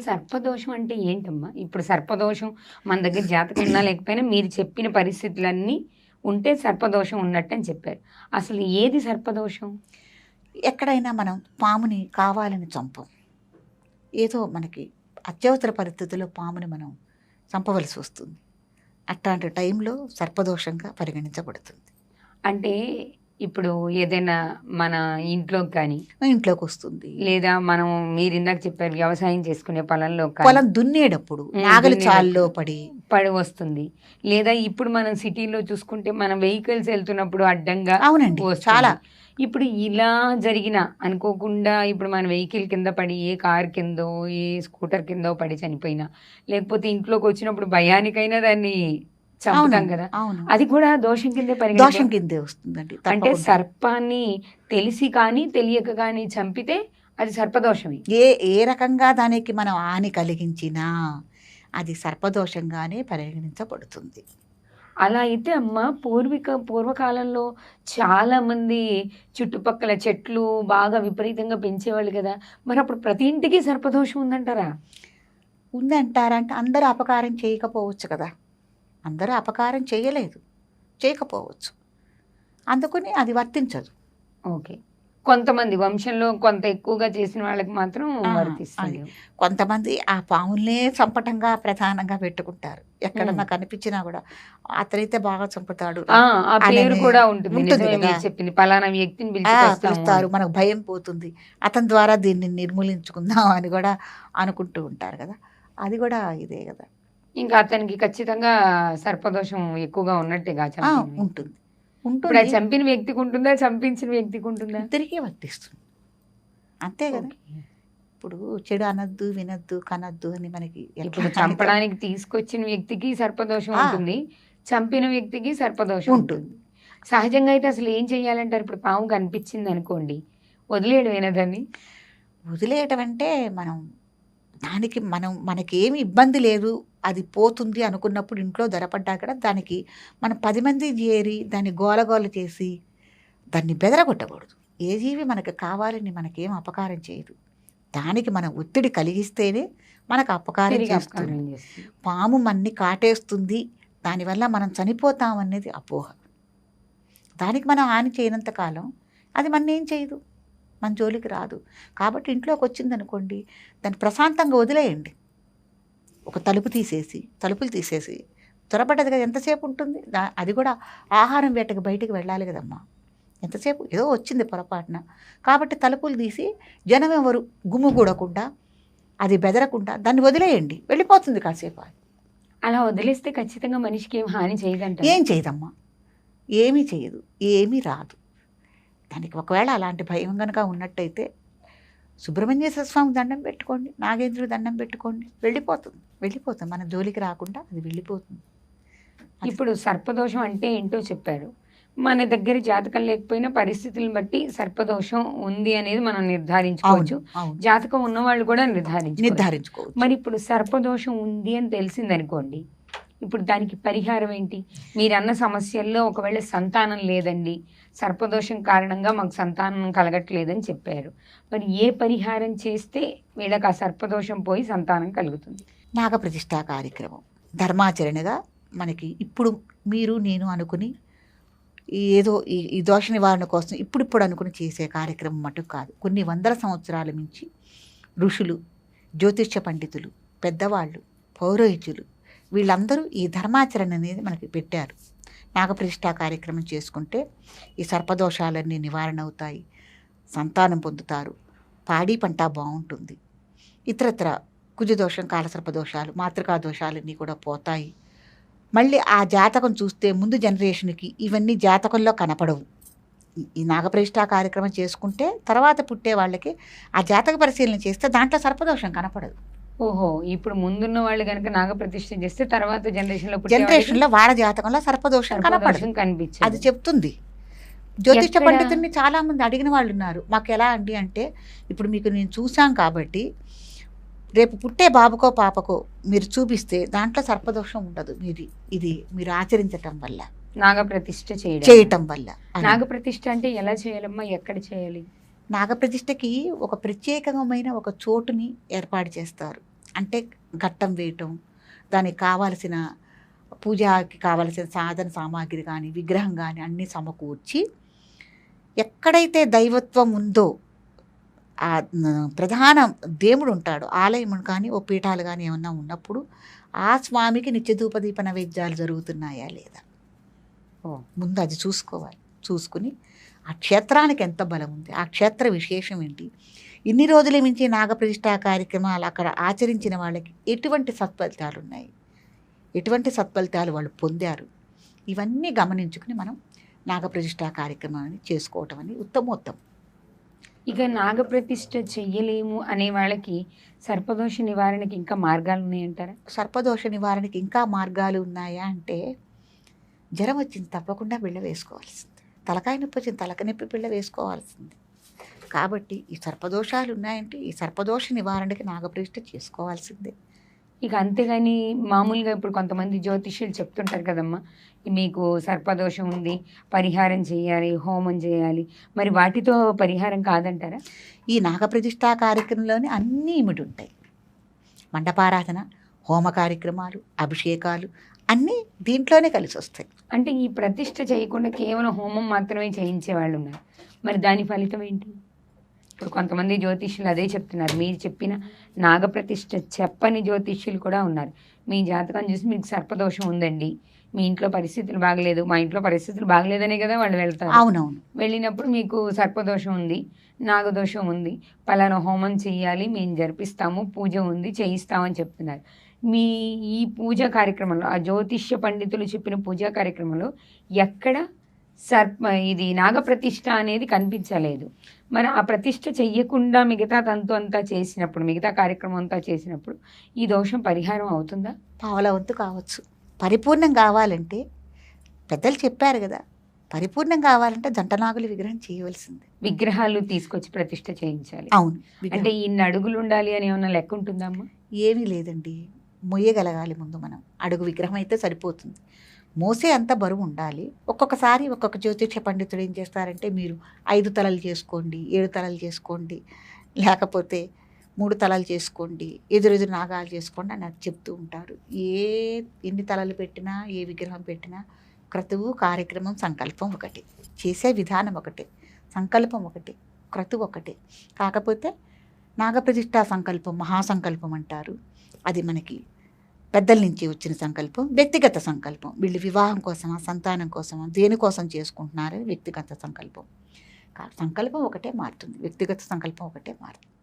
సర్పదోషం అంటే ఏంటమ్మా? ఇప్పుడు సర్పదోషం మన దగ్గర జాతకం ఉన్నా లేకపోయినా మీరు చెప్పిన పరిస్థితులన్నీ ఉంటే సర్పదోషం ఉన్నట్టు అని చెప్పారు. అసలు ఏది సర్పదోషం? ఎక్కడైనా మనం పాముని కావాలని చంపం. ఏదో మనకి అత్యవసర పరిస్థితుల్లో పాముని మనం చంపవలసి వస్తుంది. అట్లాంటి టైంలో సర్పదోషంగా పరిగణించబడుతుంది. అంటే ఇప్పుడు ఏదైనా మన ఇంట్లోకి కానీ ఇంట్లోకి వస్తుంది లేదా మనం మీరు ఇందాక చెప్పారు వ్యవసాయం చేసుకునే పొలంలో పొలం దున్నేటప్పుడు నాగలి. చాల్లో పడి పడి వస్తుంది లేదా ఇప్పుడు మనం సిటీలో చూసుకుంటే మన వెహికల్స్ వెళ్తున్నప్పుడు అడ్డంగా అవునండి. చాలా ఇప్పుడు ఇలా జరిగిన అనుకోకుండా ఇప్పుడు మన వెహికల్ కింద పడి ఏ కార్ కిందో ఏ స్కూటర్ కిందో పడి చనిపోయినా లేకపోతే ఇంట్లోకి వచ్చినప్పుడు భయానికైనా దాన్ని చంపుతాం కదా. అది కూడా దోషం కిందే దోషం పరిగణించాలి కిందే వస్తుందండి అంటే. సర్పాన్ని తెలిసి కానీ తెలియక కానీ చంపితే అది సర్పదోషమే. ఏ ఏ రకంగా దానికి మనం హాని కలిగించినా అది సర్పదోషంగానే పరిగణించబడుతుంది. అలా అయితే అమ్మ పూర్విక పూర్వకాలంలో చాలా మంది చుట్టుపక్కల చెట్లు బాగా విపరీతంగా పెంచేవాళ్ళు కదా. మరి అప్పుడు ప్రతి ఇంటికి సర్పదోషం ఉందంటారా? ఉందంటారంటే అందరూ అపకారం చేయకపోవచ్చు కదా. అందరూ అపకారం చేయలేదు చేయకపోవచ్చు. అందుకని అది వర్తించదు. ఓకే. కొంతమంది వంశంలో కొంత ఎక్కువగా చేసిన వాళ్ళకి మాత్రం వర్తిస్తుంది. కొంతమంది ఆ పాముల్నే చంపటంగా ప్రధానంగా పెట్టుకుంటారు. ఎక్కడన్నా కనిపించినా కూడా అతనైతే బాగా చంపుతాడు. పేరు కూడా ఉంటుంది. చెప్పింది. పలానా వ్యక్తిని పిలుస్తారు. మనకు భయం పోతుంది. అతని ద్వారా దీన్ని నిర్మూలించుకుందాం అని కూడా అనుకుంటూ ఉంటారు కదా. అది కూడా ఇదే కదా. ఇంకా అతనికి ఖచ్చితంగా సర్పదోషం ఎక్కువగా ఉన్నట్టేగా. ఉంటుంది. ఉంటుంది. చంపిన వ్యక్తికి ఉంటుందా? చంపించిన వ్యక్తికి ఉంటుందా? ఇద్దరికీ వర్తిస్తుంది. అంతే కదా. ఇప్పుడు చెడు అనద్దు వినద్దు కనద్దు అని మనకి ఇప్పుడు చంపడానికి తీసుకొచ్చిన వ్యక్తికి సర్పదోషం. ఉంటుంది. చంపిన వ్యక్తికి సర్పదోషం ఉంటుంది. సహజంగా అయితే అసలు ఏం చెయ్యాలంటారు? ఇప్పుడు పాము కనిపించింది అనుకోండి వదిలేయడమేనా దాన్ని? వదిలేయటం అంటే మనం దానికి మనం మనకేమి ఇబ్బంది లేదు అది పోతుంది అనుకున్నప్పుడు ఇంట్లో ధరపడ్డా కూడా దానికి మనం పది మంది చేరి దాన్ని గోలగోల చేసి దాన్ని బెదరగొట్టకూడదు. ఏ జీవి మనకు కావాలని మనకేం అపకారం చేయదు. దానికి మనం ఒత్తిడి కలిగిస్తేనే మనకు అపకారం చేస్తుంది. పాము మన్ని కాటేస్తుంది దానివల్ల మనం చనిపోతాం అనేది అపోహ. దానికి మనం హాని చేయనంత కాలం అది మన ఏం చేయదు. మన జోలికి రాదు. కాబట్టి ఇంట్లోకి వచ్చింది అనుకోండి దాన్ని ప్రశాంతంగా వదిలేయండి. ఒక తలుపు తీసేసి తలుపులు తీసేసి త్వరపడ్డది కదా ఎంతసేపు ఉంటుంది? దా- అది కూడా ఆహారం వేటకి బయటికి వెళ్ళాలి కదమ్మా. ఎంతసేపు? ఏదో వచ్చింది పొరపాటున. కాబట్టి తలుపులు తీసి జనం ఎవరు గుమ్ముగూడకుండా అది బెదరకుండా దాన్ని వదిలేయండి. వెళ్ళిపోతుంది కాసేపు అది. అలా వదిలేస్తే ఖచ్చితంగా మనిషికి ఏం హాని చేయదంట ఏం చేయదమ్మా. ఏమీ చేయదు. ఏమీ రాదు. దానికి ఒకవేళ అలాంటి భయం కనుక ఉన్నట్టయితే సుబ్రహ్మణ్యేశ్వర స్వామికి దండం పెట్టుకోండి నాగేంద్రుడి దండం పెట్టుకోండి వెళ్ళిపోతుంది. వెళ్ళిపోతుంది. మన జోలికి రాకుండా అది వెళ్ళిపోతుంది. ఇప్పుడు సర్పదోషం అంటే ఏంటో చెప్పారు. మన దగ్గర జాతకం లేకపోయినా పరిస్థితులను బట్టి సర్పదోషం ఉంది అనేది మనం నిర్ధారించుకోవచ్చు. జాతకం ఉన్న వాళ్ళు కూడా నిర్ధారించుకోవచ్చు. నిర్ధారించుకోవచ్చు. మరి ఇప్పుడు సర్పదోషం ఉంది అని తెలిసిందనుకోండి ఇప్పుడు దానికి పరిహారం ఏంటి? మీరన్న సమస్యల్లో ఒకవేళ సంతానం లేదండి సర్పదోషం కారణంగా మాకు సంతానం కలగట్లేదని చెప్పారు. మరి ఏ పరిహారం చేస్తే వీళ్ళకి ఆ సర్పదోషం పోయి సంతానం కలుగుతుంది? నాగప్రతిష్ఠా కార్యక్రమం. ధర్మాచరణగా మనకి ఇప్పుడు మీరు నేను అనుకుని ఏదో ఈ ఈ దోష నివారణ కోసం ఇప్పుడిప్పుడు అనుకుని చేసే కార్యక్రమం మటుకు కాదు. కొన్ని వందల సంవత్సరాల నుంచి ఋషులు జ్యోతిష్య పండితులు పెద్దవాళ్ళు పౌరోహిత్యులు వీళ్ళందరూ ఈ ధర్మాచరణ అనేది మనకి పెట్టారు. నాగప్రతిష్ఠా కార్యక్రమం చేసుకుంటే ఈ సర్పదోషాలన్నీ నివారణ అవుతాయి సంతానం పొందుతారు పాడి పంట బాగుంటుంది. ఇతరత్ర కుజదోషం కాలసర్పదోషాలు మాతృకా దోషాలన్నీ కూడా పోతాయి. మళ్ళీ ఆ జాతకం చూస్తే ముందు జనరేషన్కి ఇవన్నీ జాతకంలో కనపడవు. ఈ- ఈ కార్యక్రమం చేసుకుంటే తర్వాత పుట్టే వాళ్ళకి ఆ జాతక పరిశీలన చేస్తే దాంట్లో సర్పదోషం కనపడదు. ఓహో ఇప్పుడు ముందున్న వాళ్ళు కనుక నాగప్రతిష్ఠ చేస్తే తర్వాత జనరేషన్లో పుట్టే వాళ్ళకి జనరేషన్లో వాళ్ళ జాతకంలో సర్పదోషం కనపడదు. కనిపించదు. అది చెప్తుంది. జ్యోతిష? పండితుల్ని చాలా మంది అడిగిన వాళ్ళు ఉన్నారు మాకు ఎలా అండి అంటే ఇప్పుడు మీకు నేను చూసాం కాబట్టి రేపు పుట్టే బాబుకో పాపకో మీరు చూపిస్తే దాంట్లో సర్పదోషం ఉండదు మీరు ఇది మీరు ఆచరించటం వల్ల. నాగప్రతిష్ఠ చేయడం. చేయటం వల్ల. నాగప్రతిష్ఠ అంటే ఎలా చేయాలమ్మా? ఎక్కడ చేయాలి? నాగప్రతిష్ఠకి ఒక ప్రత్యేకమైన ఒక చోటుని ఏర్పాటు చేస్తారు. అంటే ఘట్టం వేయటం దానికి కావాల్సిన పూజకి కావలసిన సాధన సామాగ్రి కానీ విగ్రహం కానీ అన్నీ సమకూర్చి ఎక్కడైతే దైవత్వం ఉందో ఆ ప్రధాన దేవుడు ఉంటాడు ఆలయం కానీ ఓ పీఠాలు కానీ ఏమన్నా ఉన్నప్పుడు ఆ స్వామికి నిత్యధూప దీప నైవేద్యాలు జరుగుతున్నాయా లేదా ఓ. ముందు అది చూసుకోవాలి చూసుకుని ఆ క్షేత్రానికి ఎంత బలం ఉంది ఆ క్షేత్ర విశేషం ఏంటి ఇన్ని రోజుల మించి నాగప్రతిష్ఠా కార్యక్రమాలు అక్కడ ఆచరించిన వాళ్ళకి ఎటువంటి సత్ఫలితాలు ఉన్నాయి ఎటువంటి సత్ఫలితాలు వాళ్ళు పొందారు? ఇవన్నీ గమనించుకుని మనం నాగప్రతిష్ఠా కార్యక్రమాన్ని చేసుకోవటం అని ఉత్తమోత్తం ఇక నాగప్రతిష్ఠ చెయ్యలేము అనే వాళ్ళకి సర్పదోష నివారణకి ఇంకా మార్గాలు ఉన్నాయంటారా? సర్పదోష నివారణకి ఇంకా మార్గాలు ఉన్నాయా అంటే జ్వరం వచ్చింది తప్పకుండా బిళ్ళ వేసుకోవాల్సింది. తలకాయ నొప్పి వచ్చింది తలక నొప్పి బిళ్ళ వేసుకోవాల్సింది. కాబట్టి ఈ సర్పదోషాలు ఉన్నాయంటే ఈ సర్పదోష నివారణకి నాగప్రతిష్ఠ చేసుకోవాల్సిందే. ఇక అంతేగాని మామూలుగా ఇప్పుడు కొంతమంది జ్యోతిష్యులు చెప్తుంటారు కదమ్మా మీకు సర్పదోషం ఉంది పరిహారం చేయాలి హోమం చేయాలి మరి వాటితో పరిహారం కాదంటారా? ఈ నాగప్రతిష్ఠా కార్యక్రమంలోనే అన్నీ ఇమిడి ఉంటాయి మండపారాధన హోమ కార్యక్రమాలు అభిషేకాలు అన్నీ దీంట్లోనే కలిసి వస్తాయి అంటే ఈ ప్రతిష్ఠ చేయకుండా కేవలం హోమం మాత్రమే చేయించే వాళ్ళు ఉన్నారు మరి దాని ఫలితం ఏంటి? ఇప్పుడు కొంతమంది జ్యోతిష్యులు అదే చెప్తున్నారు. మీరు చెప్పిన నాగప్రతిష్ఠ చెప్పని జ్యోతిష్యులు కూడా ఉన్నారు. మీ జాతకం చూసి మీకు సర్పదోషం ఉందండి. మీ ఇంట్లో పరిస్థితులు బాగలేదు. మా ఇంట్లో పరిస్థితులు బాగలేదనే కదా వాళ్ళు వెళ్తారు. అవునవును. వెళ్ళినప్పుడు మీకు సర్పదోషం ఉంది నాగదోషం ఉంది. పలానా హోమం చేయాలి మేము జరిపిస్తాము పూజ ఉంది చేయిస్తామని చెప్తున్నారు. మీ ఈ పూజ కార్యక్రమంలో ఆ జ్యోతిష్య పండితులు చెప్పిన పూజా కార్యక్రమంలో ఎక్కడ సర్ప ఇది నాగప్రతిష్ఠ అనేది కనిపించలేదు. మరి ఆ ప్రతిష్ఠ చెయ్యకుండా మిగతా తంతు అంతా చేసినప్పుడు మిగతా కార్యక్రమం అంతా చేసినప్పుడు ఈ దోషం పరిహారం అవుతుందా? పావల వంతు కావచ్చు. పరిపూర్ణం కావాలంటే పెద్దలు చెప్పారు కదా పరిపూర్ణం కావాలంటే జంటనాగుల విగ్రహం చేయవలసిందే. విగ్రహాలు తీసుకొచ్చి ప్రతిష్ఠ చేయించాలి. అవును. అంటే ఇన్ని అడుగులు ఉండాలి అని ఏమన్నా లెక్క ఉంటుందమ్మా? ఏమీ లేదండి. మొయ్యగలగాలి ముందు మనం. అడుగు విగ్రహం అయితే సరిపోతుంది. మోసే అంత బరువు ఉండాలి. ఒక్కొక్కసారి ఒక్కొక్క జ్యోతిష పండితుడు ఏం చేస్తారంటే మీరు ఐదు తలలు చేసుకోండి ఏడు తలలు చేసుకోండి లేకపోతే మూడు తలలు చేసుకోండి ఎదురెదురు నాగాలు చేసుకోండి అని అది చెప్తూ ఉంటారు. ఏ ఎన్ని తలలు పెట్టినా ఏ విగ్రహం పెట్టినా క్రతువు కార్యక్రమం సంకల్పం ఒకటి. చేసే విధానం ఒకటే. సంకల్పం ఒకటి. క్రతువు ఒకటే. కాకపోతే నాగప్రతిష్ఠా సంకల్పం మహాసంకల్పం అంటారు. అది మనకి పెద్దల నుంచి వచ్చిన సంకల్పం వ్యక్తిగత సంకల్పం. వీళ్ళు వివాహం కోసమా సంతానం కోసమా దేనికోసం చేసుకుంటున్నారు వ్యక్తిగత సంకల్పం? సంకల్పం ఒకటే మారుతుంది. వ్యక్తిగత సంకల్పం ఒకటే మారుతుంది.